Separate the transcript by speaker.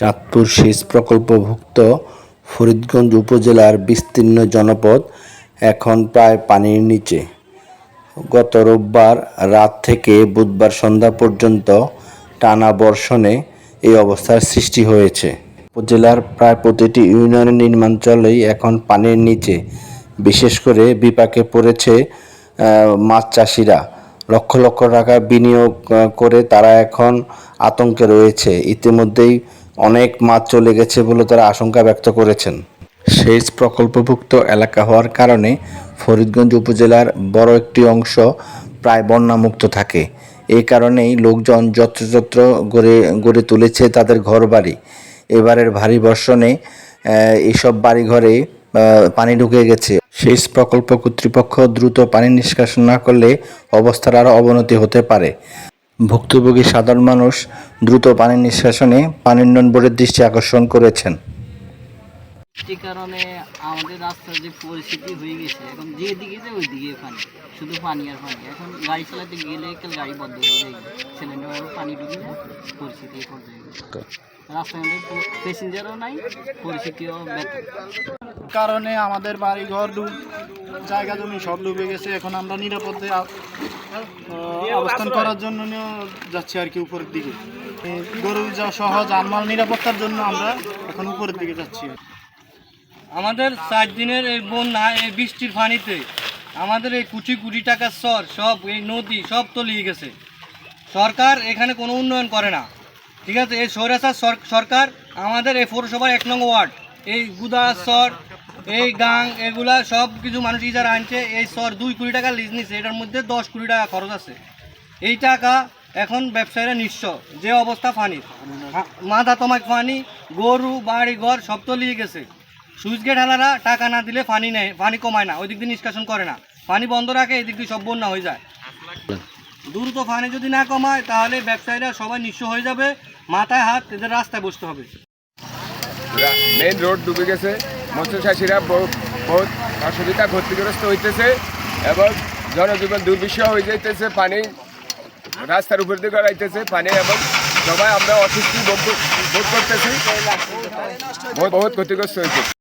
Speaker 1: চাঁদপুর সেচ প্রকল্পভুক্ত ফরিদগঞ্জ উপজেলার বিস্তীর্ণ জনপদ এখন প্রায় পানির নিচে। গত রোববার রাত থেকে বুধবার সন্ধ্যা পর্যন্ত টানা বর্ষণে এই অবস্থার সৃষ্টি হয়েছে। উপজেলার প্রায় প্রতিটি ইউনিয়নের নির্মাঞ্চলেই এখন পানির নিচে। বিশেষ করে বিপাকে পড়েছে মাছ চাষিরা। লক্ষ লক্ষ টাকা বিনিয়োগ করে তারা এখন আতঙ্কে রয়েছে। ইতিমধ্যেই অনেক মাছ চলে গেছে বলে তারা আশঙ্কা ব্যক্ত করেছেন। সেচ প্রকল্পভুক্ত এলাকা হওয়ার কারণে ফরিদগঞ্জ উপজেলার বড় একটি অংশ প্রায় বন্যামুক্ত থাকে। এই কারণেই লোকজন যত্রযত্র গড়ে গড়ে তুলেছে তাদের ঘরবাড়ি। এবারের ভারী বর্ষণে এইসব বাড়িঘরে পানি ঢুকে গেছে। সেচ প্রকল্প কর্তৃপক্ষ দ্রুত পানি নিষ্কাশন না করলে অবস্থার আরও অবনতি হতে পারে। ভুক্তভোগী সাধারণ মানুষ দ্রুত পানি নিষ্কাশনে পানি উন্নয়ন বোর্ডের দৃষ্টি আকর্ষণ করেছেন।
Speaker 2: যে কারণে আমাদের রাস্তার যে পরিস্থিতি হয়ে গেছে এখন যেদিকে যে ওই দিকে পানি শুধু পানি আর পানি। এখন গাড়ি চালাতে গেলে কাল গাড়ি বন্ধ হয়ে যায় সিলিন্ডার পানি ঢুকে পরিস্থিতি পর্যায়ে। গেছে প্যাসেঞ্জারও নাই পরিস্থিতিও বেতন
Speaker 3: কারণে আমাদের বাড়ি ঘর জায়গা জমি সব ডুবে গেছে। এখন আমরা নিরাপদে অবস্থান করার জন্য নিয়ে যাচ্ছি আর কি উপরের দিকে। গরু যা সহ জানমাল নিরাপত্তার জন্য আমরা এখন উপরের দিকে যাচ্ছি।
Speaker 4: আমাদের চার দিনের এই বন্যা, এই বৃষ্টির পানিতে আমাদের এই কোটি কোটি টাকার সর সব এই নদী সব তলিয়ে গেছে। সরকার এখানে কোনো উন্নয়ন করে না। ঠিক আছে, এই সৌরাচার সরকার আমাদের এই পৌরসভার এক নং ওয়ার্ড, এই গুদা সর এই গাং, এগুলা সব কিছু মানুষ ইজারা আনছে। এই সর দুই কোটি টাকা লিজ নিচ্ছে এটার মধ্যে দশ কোটি টাকা খরচ আছে। এই টাকা এখন ব্যবসায়ীরা নিঃস্ব, যে অবস্থা পানির হা- মাথা তোমাক ফানি, গরু, বাড়ি, ঘর, সব তো তলিয়ে গেছে। সুইচ গেট হালারা টাকা না দিলে ফানি নেয় ফানি কমায় না ওই দিক দিয়ে নিষ্কাশন করে না। পানি বন্ধ রাখে এই দিক দিয়ে সব বন্যা হয়ে যায়। দ্রুত ফানি যদি না কমায়, তাহলে ব্যবসায়ীরা সবাই নিঃস্ব হয়ে যাবে, মাথায় হাত, এদের রাস্তায় বসতে হবে।
Speaker 5: মেইন রোড ডুবে গেছে। মৎস্য বহু বহুত অসুবিধা ক্ষতিগ্রস্ত হইতেছে এবং জনজীবন দুর্বিষহ হয়ে যাইতেছে, পানি রাস্তার উপর দিকে রাইতেছে পানি এবং সবাই আমরা অসুস্থ বোধ করতেছি। বহুত ক্ষতিগ্রস্ত হয়েছে